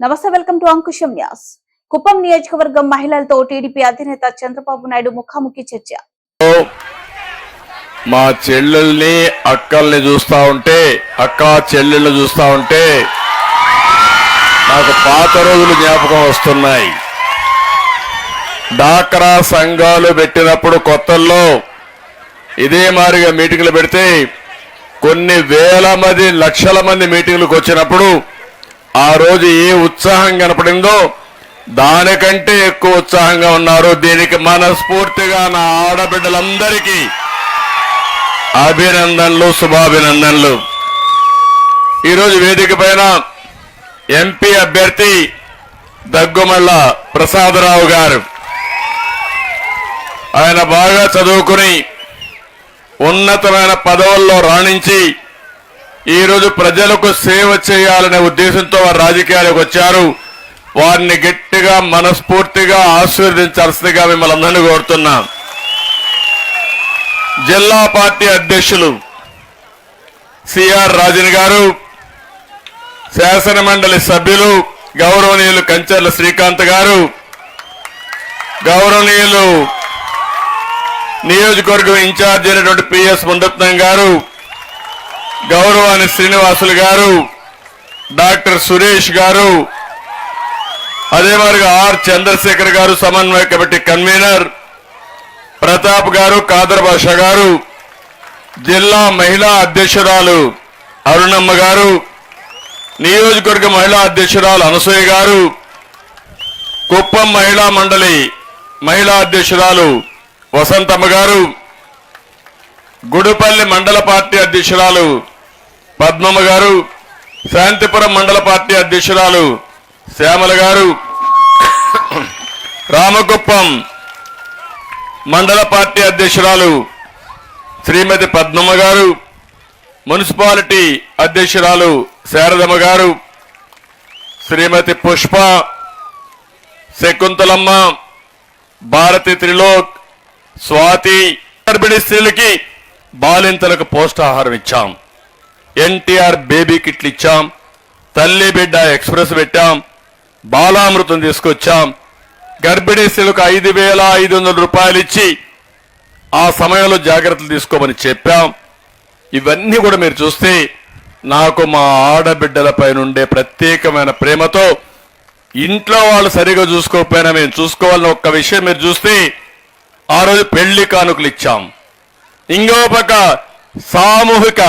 నమస్తే welcome to Ankusam Nyas. Kuppam నియోజకవర్గం మహిళలతో టీడీపీ అధినేత చంద్రబాబు నాయుడు ముఖాముఖి చర్చ. మా చెల్లెల్ని అక్కల్ని చూస్తా ఉంటే అక్క చెల్లెళ్ళు చూస్తా ఉంటే నాకు పాత రోజులు జ్ఞాపకం వస్తున్నాయి. డాక్రా సంఘాలు పెట్టినప్పుడు కొత్తల్లో ఇదే మారిగా మీటింగ్లు పెడితే కొన్ని వేల మంది లక్షల మంది మీటింగ్లకు వచ్చినప్పుడు ఆ రోజు ఏ ఉత్సాహం కనపడిందో దానికంటే ఎక్కువ ఉత్సాహంగా ఉన్నారు దీనికి మనస్ఫూర్తిగా నా ఆడబిడ్డలందరికీ అభినందనలు శుభాభినందనలు. ఈరోజు వేదిక పైన ఎంపీ అభ్యర్థి దగ్గుమల్ల ప్రసాదరావు గారు. ఆయన బాగా చదువుకుని ఉన్నతమైన పదవుల్లో రాణించి ఈరోజు ప్రజలకు సేవ చేయాలనే ఉద్దేశంతో వారు రాజకీయాలకు వచ్చారు. వారిని గట్టిగా మనస్ఫూర్తిగా ఆశీర్వదించాల్సిందిగా మిమ్మల్ని అందరినీ కోరుతున్నాం. జిల్లా పార్టీ అధ్యక్షులు సిఆర్ రాజన్ గారు శాసన మండలి సభ్యులు గౌరవనీయులు కంచర్ల శ్రీకాంత్ గారు గౌరవనీయులు నియోజకవర్గం ఇన్ఛార్జ్ అయినటువంటి పిఎస్ ముండత్నం గారు గౌరవాని శ్రీనివాసులు గారు డాక్టర్ సురేష్ గారు అదే మాదిరిగా ఆర్ చంద్రశేఖర్ గారు సమన్వయ కమిటీ కన్వీనర్ ప్రతాప్ గారు కాదర్ భాష గారు జిల్లా మహిళా అధ్యక్షురాలు అరుణమ్మ గారు నియోజకవర్గ మహిళా అధ్యక్షురాలు అనసూయ గారు కుప్పం మహిళా మండలి మహిళా అధ్యక్షురాలు వసంతమ్మ గారు గుడిపల్లి మండల పార్టీ అధ్యక్షురాలు పద్మమ్మ గారు శాంతిపురం మండల పార్టీ అధ్యక్షురాలు శ్యామల గారు రామకుప్పం మండల పార్టీ అధ్యక్షురాలు శ్రీమతి పద్మమ్మ గారు మున్సిపాలిటీ అధ్యక్షురాలు శారదమ్మ గారు శ్రీమతి పుష్ప శకుంతలమ్మ భారతి త్రిలోక్ స్వాతి గర్భిణీ స్త్రీలకి బాలింతలకు పోషకాహారం ఇచ్చాం. ఎన్టీఆర్ బేబీ కిట్లు ఇచ్చాం తల్లి బిడ్డ ఎక్స్ప్రెస్ పెట్టాం బాలామృతం తీసుకొచ్చాం గర్భిణీ స్త్రీలకు ఐదు వేల ఐదు వందల రూపాయలు ఇచ్చి ఆ సమయంలో జాగ్రత్తలు తీసుకోమని చెప్పాం. ఇవన్నీ కూడా మీరు చూస్తే నాకు మా ఆడబిడ్డలపై నుండే ప్రత్యేకమైన ప్రేమతో ఇంట్లో వాళ్ళు సరిగా చూసుకోకపోయినా మేము చూసుకోవాలని ఒక్క విషయం మీరు చూస్తే ఆ రోజు పెళ్ళి కానుకలు ఇచ్చాం. ఇంకో పక్క సామూహిక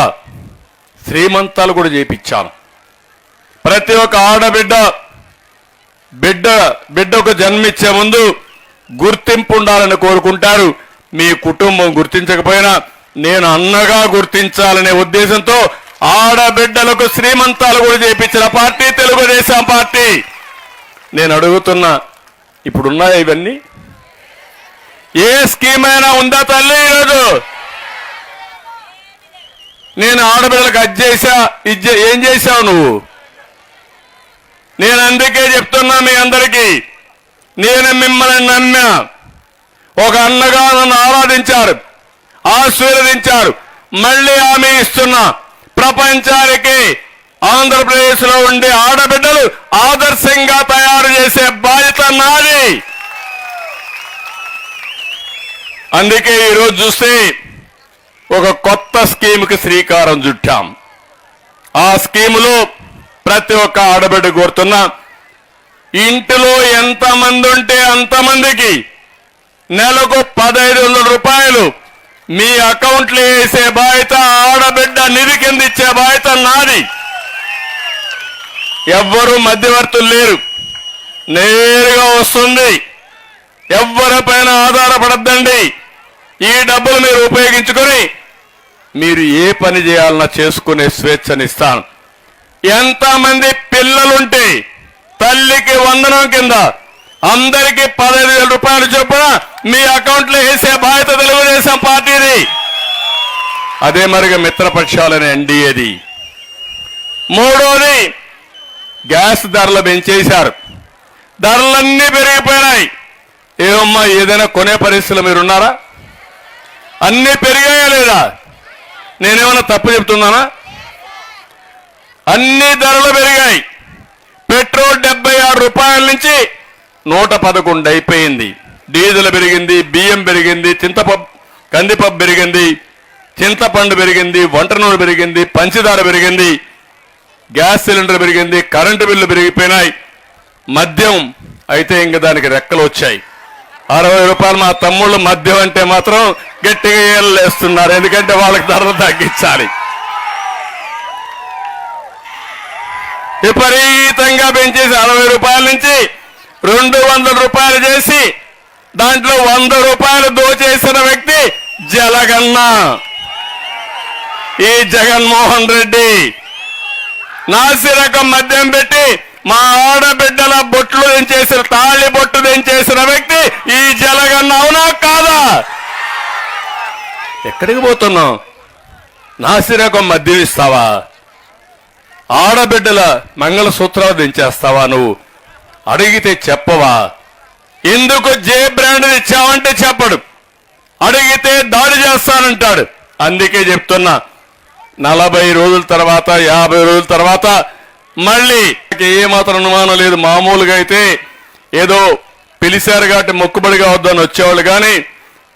శ్రీమంతాలు కూడా చేపించాను. ప్రతి ఒక్క ఆడబిడ్డ బిడ్డ బిడ్డకు జన్మిచ్చే ముందు గుర్తింపు ఉండాలని కోరుకుంటారు. మీ కుటుంబం గుర్తించకపోయినా నేను అన్నగా గుర్తించాలనే ఉద్దేశంతో ఆడబిడ్డలకు శ్రీమంతాలు కూడా చేపించిన పార్టీ తెలుగుదేశం పార్టీ. నేను అడుగుతున్నా ఇప్పుడున్నాయా ఇవన్నీ? ఏ స్కీమ్ అయినా ఉందా తల్లి ఈరోజు? నేను ఆడపిల్లలకు అది చేశా ఇది ఏం చేశావు నువ్వు? నేను అందుకే చెప్తున్నా మీ అందరికీ నేను మిమ్మల్ని నమ్మా ఒక అన్నగా నన్ను ఆరాధించారు ఆశీర్వదించారు మళ్ళీ ఆమె ఇస్తున్నా ప్రపంచానికి ఆంధ్రప్రదేశ్లో ఉండే ఆడబిడ్డలు ఆదర్శంగా తయారు చేసే బాధ్యత నాది. అందుకే ఈరోజు చూస్తే ఒక కొత్త స్కీమ్కి శ్రీకారం చుట్టాం. ఆ స్కీములో ప్రతి ఒక్క ఆడబిడ్డ కోరుతున్నా ఇంటిలో ఎంతమంది ఉంటే అంతమందికి నెలకు పదహైదు వందల రూపాయలు మీ అకౌంట్లో వేసే బాధ్యత ఆడబిడ్డ నిధి కింద ఇచ్చే బాధ్యత నాది. ఎవ్వరూ మధ్యవర్తులు లేరు. నేరుగా వస్తుంది. ఎవ్వరిపైన ఆధారపడద్దండి. ఈ డబ్బులు మీరు ఉపయోగించుకొని మీరు ఏ పని చేయాలన్నా చేసుకునే స్వేచ్ఛనిస్తాను. ఎంతమంది పిల్లలుంటే తల్లికి వందనం కింద అందరికీ పదహైదు వేల రూపాయలు చొప్పున మీ అకౌంట్లో వేసే బాధ్యత తెలుగుదేశం పార్టీది. అదే మరిగా మిత్రపక్షాలని ఎన్డీఏది. మూడోది గ్యాస్ ధరలు పెంచేశారు. ధరలన్నీ పెరిగిపోయినాయి. ఏమమ్మా ఏదైనా కొనే పరిస్థితులు మీరున్నారా? అన్నీ పెరిగాయా లేదా? నేనేమన్నా తప్పు చెప్తున్నానా? అన్ని ధరలు పెరిగాయి. పెట్రోల్ డెబ్బై ఆరు రూపాయల నుంచి నూట పదకొండు అయిపోయింది. డీజిల్ పెరిగింది బియ్యం పెరిగింది చింతపప్పు కందిపప్పు పెరిగింది చింతపండు పెరిగింది వంట నూనె పెరిగింది పంచదార పెరిగింది గ్యాస్ సిలిండర్ పెరిగింది కరెంటు బిల్లు పెరిగిపోయినాయి. మద్యం అయితే ఇంక దానికి రెక్కలు వచ్చాయి. అరవై రూపాయలు మా తమ్ముళ్ళు మద్యం అంటే మాత్రం గట్టిగా ఏళ్ళేస్తున్నారు. ఎందుకంటే వాళ్ళకి ధరలు తగ్గించాలి. విపరీతంగా పెంచేసి అరవై రూపాయల నుంచి రెండు వందల రూపాయలు చేసి దాంట్లో వంద రూపాయలు దోచేసిన వ్యక్తి జలగన్న. ఈ జగన్మోహన్ రెడ్డి. నాసిరకం మద్యం పెట్టి మా ఆడబిడ్డల బొట్లు దించేసిన తాళి బొట్టు దించేసిన వ్యక్తి ఈ జలగన్న అవునా కాదా? ఎక్కడికి పోతున్నావు? నాసిరకం మద్యం ఇస్తావా ఆడబిడ్డల మంగళసూత్రాలు దించేస్తావా నువ్వు? అడిగితే చెప్పవా? ఎందుకు జే బ్రాండ్ ఇచ్చావంటే చెప్పడు. అడిగితే దాడి చేస్తానంటాడు. అందుకే చెప్తున్నా నలభై రోజుల తర్వాత యాభై రోజుల తర్వాత మళ్ళీ ఏ మాత్రం అనుమానం లేదు. మామూలుగా అయితే ఏదో పిలిచారు కాబట్టి మొక్కుబడిగా వద్దని వచ్చేవాళ్ళు కానీ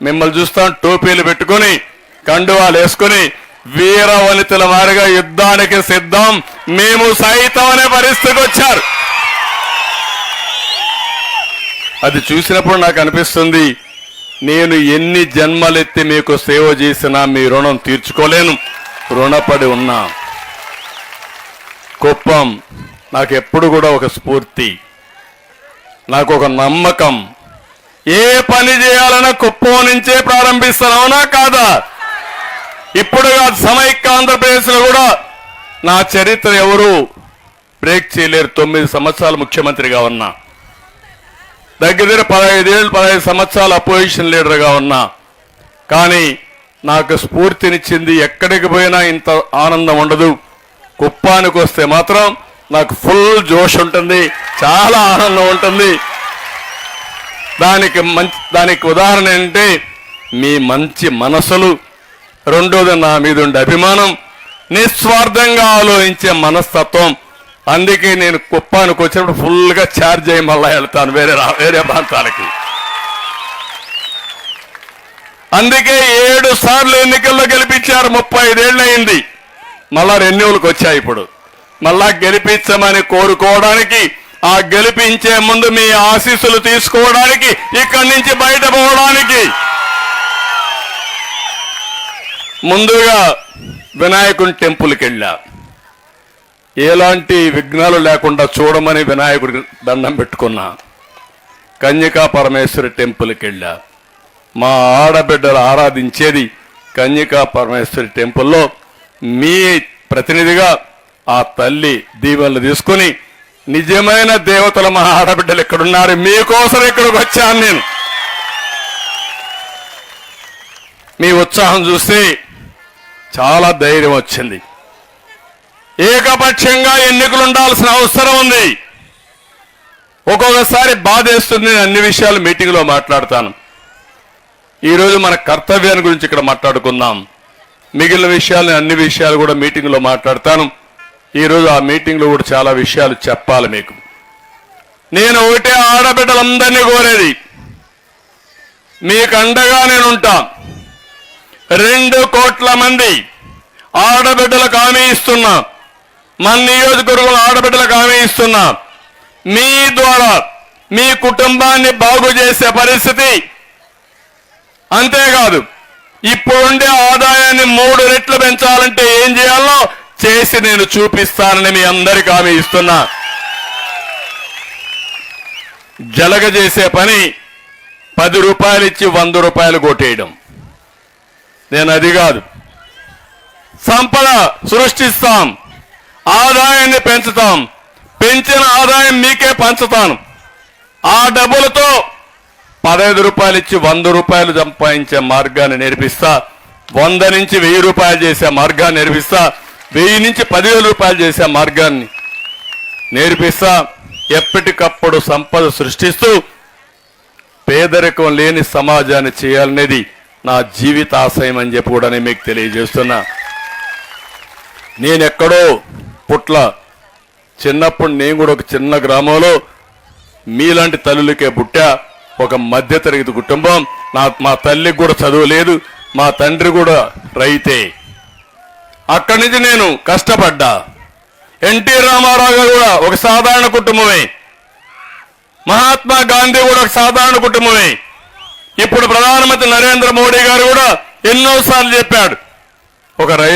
మిమ్మల్ని చూస్తాం టోపీలు పెట్టుకొని కండువాలు వేసుకొని వీర వనితల మారిగా యుద్ధానికి సిద్ధం. మేము సైతం అనే పరిస్థితికి వచ్చారు. అది చూసినప్పుడు నాకు అనిపిస్తుంది నేను ఎన్ని జన్మలెత్తి మీకు సేవ చేసినా మీ రుణం తీర్చుకోలేను. రుణపడి ఉన్నా. కుప్పం నాకు ఎప్పుడు కూడా ఒక స్ఫూర్తి నాకు ఒక నమ్మకం. ఏ పని చేయాలన్నా కుప్పం నుంచే ప్రారంభిస్తాను అవునా కాదా? ఇప్పుడు కాదు సమైక్య ఆంధ్రప్రదేశ్లో కూడా నా చరిత్ర ఎవరు? బ్రేక్ చేయలేరు. తొమ్మిది సంవత్సరాలు ముఖ్యమంత్రిగా ఉన్నా. దగ్గర దగ్గర పదహైదేళ్ళు పదహైదు సంవత్సరాలు అపోజిషన్ లీడర్గా ఉన్నా. కానీ నాకు స్ఫూర్తినిచ్చింది ఎక్కడికి పోయినా ఇంత ఆనందం ఉండదు. కుప్పానికి వస్తే మాత్రం నాకు ఫుల్ జోష్ ఉంటుంది చాలా ఆనందం ఉంటుంది. దానికి మంచి దానికి ఉదాహరణ ఏంటంటే మీ మంచి మనసులు రెండోది నా మీద ఉండే అభిమానం నిస్వార్థంగా ఆలోచించే మనస్తత్వం. అందుకే నేను కుప్పానికి వచ్చినప్పుడు ఫుల్గా ఛార్జ్ అయ్యి మళ్ళా వెళ్తాను వేరే వేరే ప్రాంతాలకి. అందుకే ఏడు సార్లు ఎన్నికల్లో గెలిపించారు ముప్పై ఐదేళ్ళు అయింది. మళ్ళా రెన్యూలకు వచ్చాయి ఇప్పుడు. మళ్ళా గెలిపించమని కోరుకోవడానికి ఆ గెలిపించే ముందు మీ ఆశీస్సులు తీసుకోవడానికి ఇక్కడి నుంచి బయటపోవడానికి ముందుగా వినాయకుని టెంపుల్కి వెళ్ళా. ఎలాంటి విఘ్నాలు లేకుండా చూడమని వినాయకుడి దండం పెట్టుకున్నా. కన్యకా పరమేశ్వరి టెంపుల్కి వెళ్ళా. మా ఆడబిడ్డలు ఆరాధించేది కన్యకా పరమేశ్వరి టెంపుల్లో మీ ప్రతినిధిగా ఆ తల్లి దీవెనలు తీసుకుని నిజమైన దేవతల మా ఆడబిడ్డలు ఎక్కడున్నారు? మీకోసం ఇక్కడికి వచ్చాను నేను. మీ ఉత్సాహం చూస్తే చాలా ధైర్యం వచ్చింది. ఏకపక్షంగా ఎన్నికలు ఉండాల్సిన అవసరం ఉంది. ఒక్కొక్కసారి బాధేస్తుంది నేను అన్ని విషయాలు మీటింగ్లో మాట్లాడతాను. ఈరోజు మన కర్తవ్యాన్ని గురించి ఇక్కడ మాట్లాడుకుందాం. మిగిలిన విషయాలు అన్ని విషయాలు కూడా మీటింగ్లో మాట్లాడతాను. ఈరోజు ఆ మీటింగ్లో కూడా చాలా విషయాలు చెప్పాలి మీకు. నేను ఒకటే ఆడబిడ్డలందరినీ కోరేది మీకు అండగా నేను ఉంటా. రెండు కోట్ల మంది ఆడబిడ్డలకు హామీ ఇస్తున్నా. మన నియోజకవర్గంలో ఆడబిడ్డలకు హామీ ఇస్తున్నా. మీ ద్వారా మీ కుటుంబాన్ని బాగు చేసే పరిస్థితి అంతేకాదు ఇప్పుడుండే ఆదాయాన్ని మూడు రెట్లు పెంచాలంటే ఏం చేయాలో చేసి నేను చూపిస్తానని మీ అందరికి హామీ ఇస్తున్నా. జలగ చేసే పని పది రూపాయలు ఇచ్చి వంద రూపాయలు కొట్టేయడం. నేను అది కాదు. సంపద సృష్టిస్తాం ఆదాయాన్ని పెంచుతాం పెంచిన ఆదాయం మీకే పంచుతాను ఆ డబ్బులతో పదహైదు రూపాయలు ఇచ్చి వంద రూపాయలు సంపాదించే మార్గాన్ని నేర్పిస్తా వంద నుంచి వెయ్యి రూపాయలు చేసే మార్గాన్ని నేర్పిస్తా వెయ్యి నుంచి పదివేల రూపాయలు చేసే మార్గాన్ని నేర్పిస్తా. ఎప్పటికప్పుడు సంపద సృష్టిస్తూ పేదరికం లేని సమాజాన్ని చేయాలనేది నా జీవిత ఆశయం అని చెప్పి కూడా నేను మీకు తెలియజేస్తున్నా. నేనెక్కడో పుట్ల చిన్నప్పుడు నేను కూడా ఒక చిన్న గ్రామంలో మీలాంటి తల్లులకే పుట్టా. ఒక మధ్యతరగతి కుటుంబం. నా మా తల్లికి కూడా చదువు లేదు. మా తండ్రి కూడా రైతే. అక్కడి నుంచి నేను కష్టపడ్డా. ఎన్టీ రామారావు గారు కూడా ఒక సాధారణ కుటుంబమే. మహాత్మా గాంధీ కూడా ఒక సాధారణ కుటుంబమే. ఇప్పుడు ప్రధానమంత్రి నరేంద్ర మోడీ గారు కూడా ఎన్నోసార్లు చెప్పాడు. ఒక రైతు